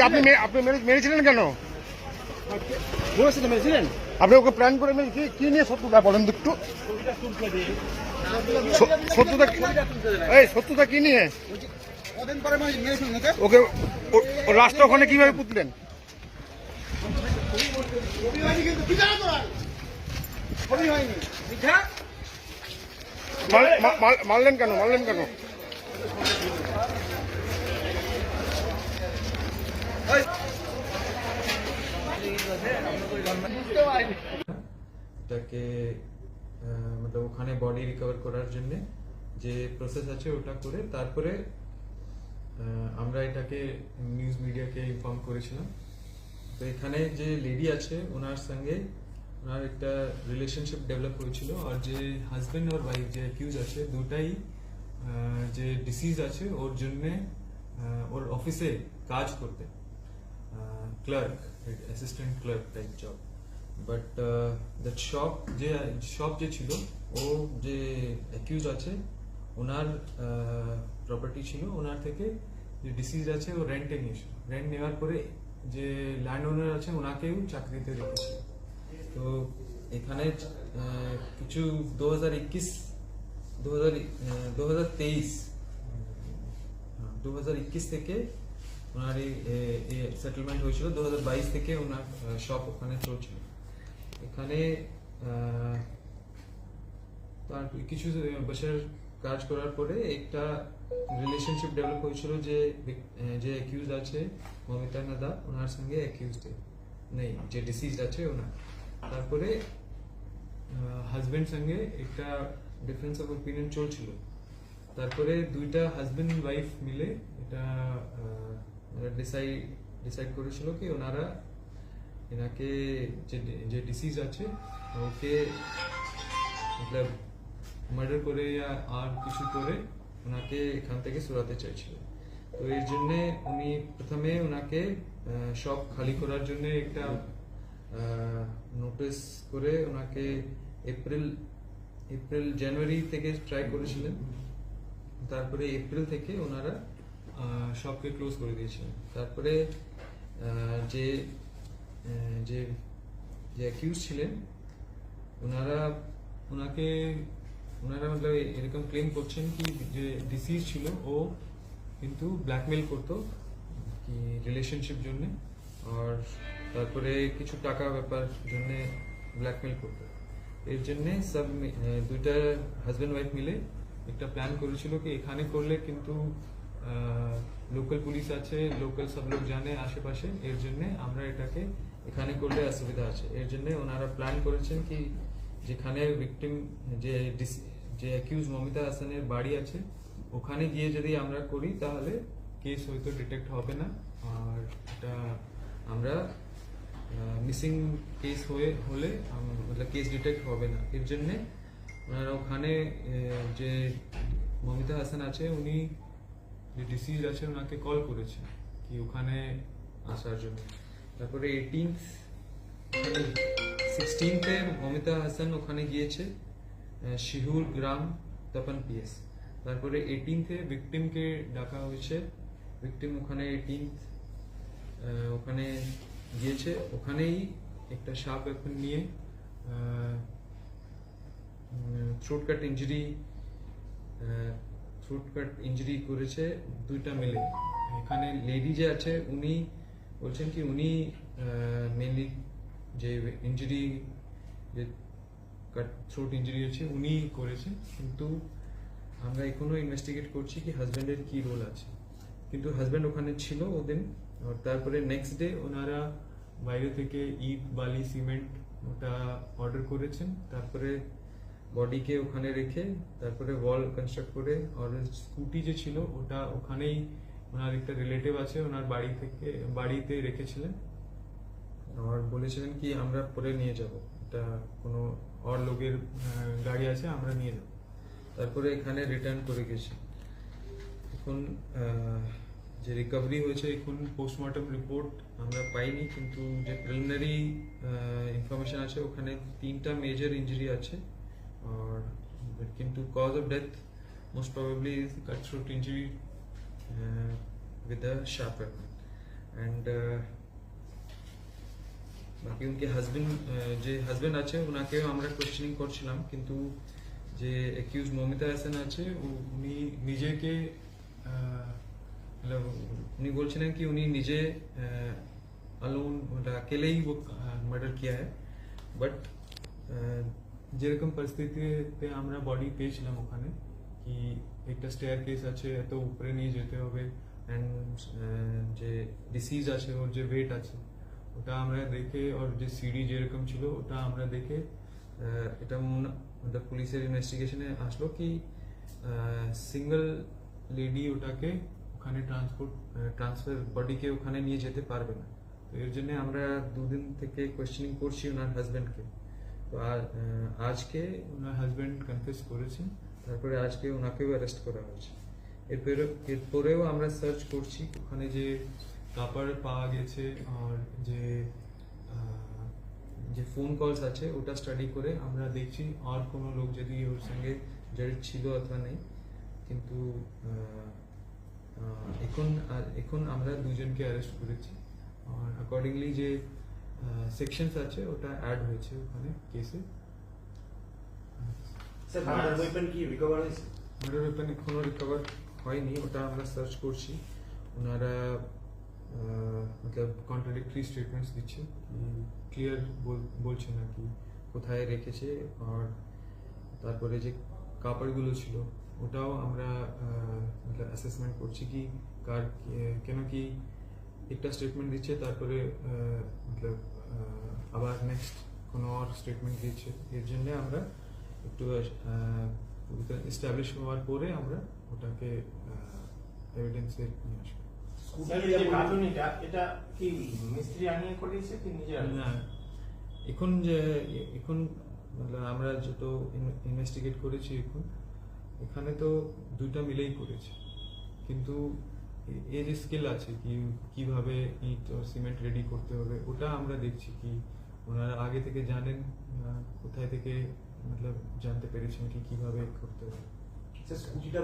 আপনি আপনি মেরেছিলেন কেন? আপনি ওকে প্ল্যান করে কি- কি নিয়ে শত্রুতা বলেন একটু? শত্রুতা এই শত্রুতা কি নিয়ে? ওকে ওখানে কীভাবে পুতলেন? মারলেন কেন? মারলেন কেন? আহ, মতলব ওখানে বডি রিকভার করার জন্য যে প্রসেস আছে ওটা করে তারপরে আমরা এটাকে নিউজ মিডিয়াকে ইনফর্ম করেছিলাম। তো এখানে যে লেডি আছে ওনার সঙ্গে ওনার একটা রিলেশনশিপ ডেভেলপ হয়েছিল আর যে হাজবেন্ড আর ওয়াইফ যে অ্যাকিউজ আছে দুটাই যে ডিসিজ আছে ওর জন্যে ওর অফিসে কাজ করতে clerk assistant clerk type job but the shop যে শপ যে ছিল, ও যে অ্যাকিউজ আছে, ওনার প্রপার্টি ছিল, ওনার থেকে যে ডিসিজ আছে, ও রেন্টে নিয়েছিল। রেন্ট নেওয়ার পরে যে ল্যান্ড ওনার আছে ওনাকেও চাকরিতে রেখেছিল তো এখানে কিছু দু হাজার একুশ, দু হাজার দু তেইশ দু হাজার একুশ থেকে ওনার এই সেটেলমেন্ট হয়েছিল। দু হাজার বাইশ থেকে ওনার শপ ওখানে চলছিল এখানে তার কিছু বছর কাজ করার পরে একটা রিলেশনশিপ ডেভেলপ হয়েছিল যে যে অ্যাকিউজ আছে, মমিতা নাদা, ওনার সঙ্গে অ্যাকিউজড নেই, যে ডিসিজ আছে, ওনার। তারপরে হাজবেন্ড সঙ্গে একটা ডিফারেন্স অফ ওপিনিয়ন চলছিল। তারপরে দুইটা হাজবেন্ড ওয়াইফ মিলে এটা ডিসাইড ডিসাইড করেছিল কি ওনারা এনাকে যে যে ডিসিজ আছে, ওকে মতলব মার্ডার করে আর কিছু করে ওনাকে এখান থেকে সরাতে চাইছিল। তো এর জন্য উনি প্রথমে ওনাকে সব খালি করার জন্য একটা নোটিস করে ওনাকে এপ্রিল এপ্রিল জানুয়ারি থেকে ট্রাই করেছিলেন। তারপরে এপ্রিল থেকে ওনারা সবকে ক্লোজ করে দিয়েছিলেন। তারপরে যে যে যে অ্যাকিউজ ছিলেন, ওনারা, ওনাকে, ওনারা মতলব এরকম ক্লেম করছেন কি যে ডিসিজ ছিল, ও কিন্তু ব্ল্যাকমেল করতো কি রিলেশনশিপ জন্য, আর তারপরে কিছু টাকা ব্যাপার জন্য ব্ল্যাকমেল করতো। এর জন্য সব দুইটা হাজব্যান্ড ওয়াইফ মিলে একটা প্ল্যান করেছিল কি এখানে করলে কিন্তু লোকাল পুলিশ আছে লোকাল সব লোক জানে আশেপাশে, এর জন্য আমরা এটাকে এখানে করলে অসুবিধা আছে। এর জন্য ওনারা প্ল্যান করেছেন কি, যেখানে ভিকটিম যে যে অ্যাকিউজ মমিতা হাসানের বাড়ি আছে, ওখানে গিয়ে যদি আমরা করি, তাহলে কেস হয়তো ডিটেক্ট হবে না। আর এটা আমরা মিসিং কেস হয়ে, হলে মতলব কেস ডিটেক্ট হবে না। এর জন্যে ওনারা ওখানে যে মমিতা হাসান আছে, উনি যে ডিসিজ আছে ওনাকে কল করেছে, কি ওখানে আসার জন্য। তারপরে এইটিনথ সিক্সটিনথে মমিতা হাসান ওখানে গিয়েছে শিহুর গ্রাম, তপন পিএস তারপরে এইটিনথে ভিকটিমকে ডাকা হয়েছে ভিকটিম ওখানে এইটিনথ ওখানে গিয়েছে। ওখানেই একটা সাপ ওয়েপন নিয়ে throat cut injury throat cut injury করেছে দুইটা মিলে। এখানে লেডি যে আছে, উনি বলছেন কি, উনি মেনলি যে ইঞ্জুরি যে কাট থ্রোট ইঞ্জুরি আছে উনি করেছে। কিন্তু আমরা এখনও ইনভেস্টিগেট করছি কি হাজব্যান্ডের কি রোল আছে। কিন্তু হাজব্যান্ড ওখানে ছিল ওদিন তারপরে নেক্সট ডে ওনারা বাইরে থেকে ইট, বালি সিমেন্ট ওটা অর্ডার করেছেন। তারপরে বডিকে ওখানে রেখে তারপরে ওয়াল কনস্ট্রাক্ট করে আর স্কুটি যে ছিল, ওটা ওখানেই ওনার একটা রিলেটিভ আছে, ওনার বাড়ি থেকে, বাড়িতে রেখেছিলেন। আর বলেছিলেন কি, আমরা পরে নিয়ে যাব। এটা কোনো আর লোকের গাড়ি আছে, আমরা নিয়ে যাব। তারপরে এখানে রিটার্ন করে গেছি। এখন যে রিকভারি হয়েছে, এখন পোস্টমর্টম রিপোর্ট আমরা পাইনি, কিন্তু যে প্রিলিমিনারি ইনফরমেশন আছে, ওখানে তিনটা মেজর ইঞ্জুরি আছে। or that came to cause of death most probably is cutthroat injury uh, with a sharp weapon and uh, বাকি উনকে হাজবেন্ড যে হাজবেন্ড আছে ওনাকে আমরা কোশ্চেনিং করছিলাম কিন্তু যে অ্যাকিউজ মমিতা হাসান আছে উনি নিজেকে উনি বলছিলেন কি উনি নিজে अलोन अकेले ही वो मर्डर किया है बट যেরকম পরিস্থিতিতে আমরা বডি পেয়েছিলাম ওখানে, কি একটা স্টেয়ার কেস আছে, এত উপরে নিয়ে যেতে হবে অ্যান্ড যে ডিসিজ আছে, ওর যে ওয়েট আছে, ওটা আমরা দেখে, ওর যে সিডি যেরকম ছিল, ওটা আমরা দেখে এটা মনে পুলিশের ইনভেস্টিগেশনে আসলো কি সিঙ্গল লেডি ওটাকে ওখানে ট্রান্সপোর্ট ট্রান্সফার বডিকে ওখানে নিয়ে যেতে পারবে না। তো এর জন্য আমরা দুদিন থেকে কোয়েশ্চেনিং করছি ওনার হাজব্যান্ডকে তো আজকে ওনার হাজব্যান্ড কনফেস করেছেন তারপরে আজকে ওনাকেও অ্যারেস্ট করা হয়েছে। এরপরে এরপরেও আমরা সার্চ করছি ওখানে যে কাপড় পাওয়া গেছে আর যে যে ফোন কলস আছে ওটা স্টাডি করে আমরা দেখছি আর কোনো লোক যদি ওর সঙ্গে জড়িত ছিল অথবা নেই। কিন্তু এখন আর- এখন আমরা দুজনকে অ্যারেস্ট করেছি। আর অ্যাকর্ডিংলি যে সেকশনস আছে ওটা অ্যাড হয়েছে ওখানে কেসে স্যার মার্ডার ওয়েপন কি রিকভার হয়েছে? মার্ডার ওয়েপন এখনও রিকভার হয়নি ওটা আমরা সার্চ করছি। ওনারা মতলব কন্ট্রাডিক্টরি স্টেটমেন্টস দিচ্ছে। ক্লিয়ার বলছে না কি কোথায় রেখেছে আর তারপরে যে কাপড়গুলো ছিল ওটাও আমরা অ্যাসেসমেন্ট করছি কি কার কেন কি একটা স্টেটমেন্ট দিচ্ছে তারপরে মতলব আবার নেক্সট কোনো আর স্টেটমেন্ট দিচ্ছে। এর জন্য আমরা একটু এস্টাবলিশ হওয়ার পরে আমরা ওটাকে এভিডেন্সে নিয়ে আসব। স্যার এই যে কাঁদুনিটা এটা কি মিস্ত্রি আনিয়ে করিয়েছে কি নিজে না এখন যে এখন মানে আমরা যত ইনভেস্টিগেট করেছি এখন এখানে তো দুইটা মিলেই করেছে। কিন্তু এই যে স্কিল আছে, কি, কীভাবে ইট সিমেন্ট রেডি করতে হবে, ওটা আমরা দেখছি কি, ওনারা আগে থেকে জানেন কোথায় থেকে, মতলব জানতে পেরেছেন কি, কীভাবে করতে হবে। স্কুটিটা